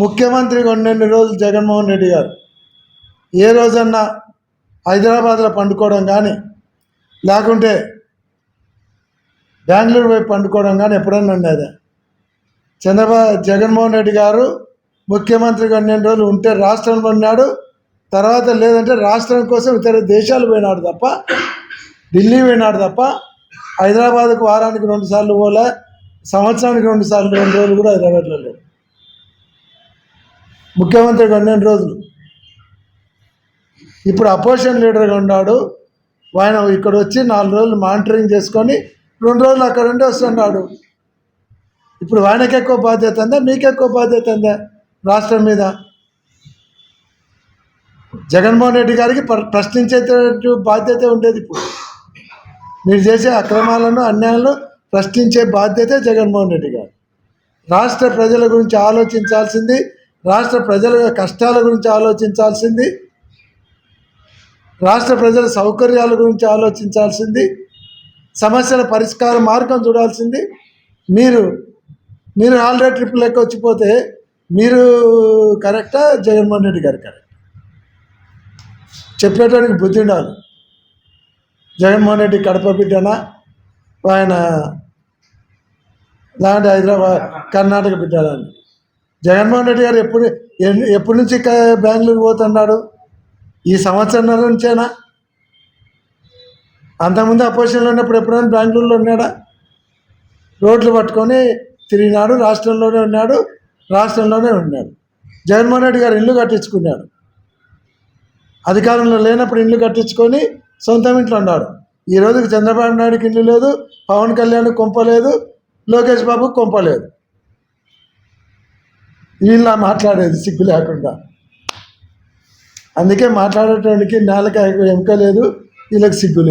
ముఖ్యమంత్రిగా ఉన్నన్ని రోజులు జగన్మోహన్ రెడ్డి గారు. ఏ రోజన్నా హైదరాబాద్లో పండుకోవడం కానీ లేకుంటే బెంగళూరు వైపు పండుకోవడం కానీ ఎప్పుడన్నా ఉండేదే. చంద్రబాబు జగన్మోహన్ రెడ్డి గారు ముఖ్యమంత్రిగా ఉన్నన్ని రోజులు ఉంటే రాష్ట్రంలో ఉన్నాడు తర్వాత లేదంటే రాష్ట్రం కోసం ఇతర దేశాలు పోయినాడు తప్ప ఢిల్లీ పోయినాడు తప్ప హైదరాబాద్కు వారానికి రెండు సార్లు పోలే సంవత్సరానికి రెండు సార్లు రెండు రోజులు కూడా హైదరాబాద్లో లేవు. ముఖ్యమంత్రిగా ఉన్నన్ని రోజులు. ఇప్పుడు అపోజిషన్ లీడర్గా ఉన్నాడు. ఆయన ఇక్కడ వచ్చి నాలుగు రోజులు మానిటరింగ్ చేసుకొని రెండు రోజులు అక్కడ ఉండి వస్తున్నాడు. ఇప్పుడు ఆయనకి ఎక్కువ బాధ్యత ఉందా? మీకు ఎక్కువ బాధ్యత ఉందా రాష్ట్రం మీద? జగన్మోహన్ రెడ్డి గారికి ప్ర- ప్రశ్నించే బాధ్యత ఉండేది ఇప్పుడు. మీరు చేసే అక్రమాలను అన్యాయాలను ప్రశ్నించే బాధ్యతే జగన్మోహన్ రెడ్డి గారు. రాష్ట్ర ప్రజల గురించి ఆలోచించాల్సింది రాష్ట్ర ప్రజల కష్టాల గురించి ఆలోచించాల్సింది. రాష్ట్ర ప్రజల సౌకర్యాల గురించి ఆలోచించాల్సింది. సమస్యల పరిష్కార మార్గం చూడాల్సింది. మీరు మీరు ఆల్రెడీ ట్రిప్ లెక్క వచ్చిపోతే మీరు కరెక్టా? జగన్మోహన్ రెడ్డి గారు కరెక్ట్? చెప్పేటానికి బుద్ధి ఉండాలి. జగన్మోహన్ రెడ్డి కడప బిడ్డనా? ఆయన లాంటి హైదరాబాద్ కర్ణాటక బిడ్డలని జగన్మోహన్ రెడ్డి గారు ఎప్పుడు ఎప్పటి నుంచి బెంగళూరు పోతున్నాడు? ఈ సంవత్సరం నుంచేనా? అంతకుముందు అపోజిషన్లో ఉన్నప్పుడు ఎప్పుడైనా బెంగళూరులో ఉన్నాడా? రోడ్లు పట్టుకొని తిరిగినాడు రాష్ట్రంలోనే ఉన్నాడు రాష్ట్రంలోనే ఉన్నాడు. జగన్మోహన్ రెడ్డి గారు ఇల్లు కట్టించుకున్నాడు. అధికారంలో లేనప్పుడు ఇల్లు కట్టించుకొని సొంతం ఇంట్లో ఉన్నాడు. ఈ రోజుకి చంద్రబాబు నాయుడుకి ఇల్లు లేదు పవన్ కళ్యాణ్ కొంపలేదు లోకేష్ బాబు కొంపలేదు వీళ్ళ మాట్లాడేది సిగ్గు లేకుండా. అందుకే మాట్లాడేటోడికి నేలకి ఎముక లేదు వీళ్ళకి సిగ్గు లేదు.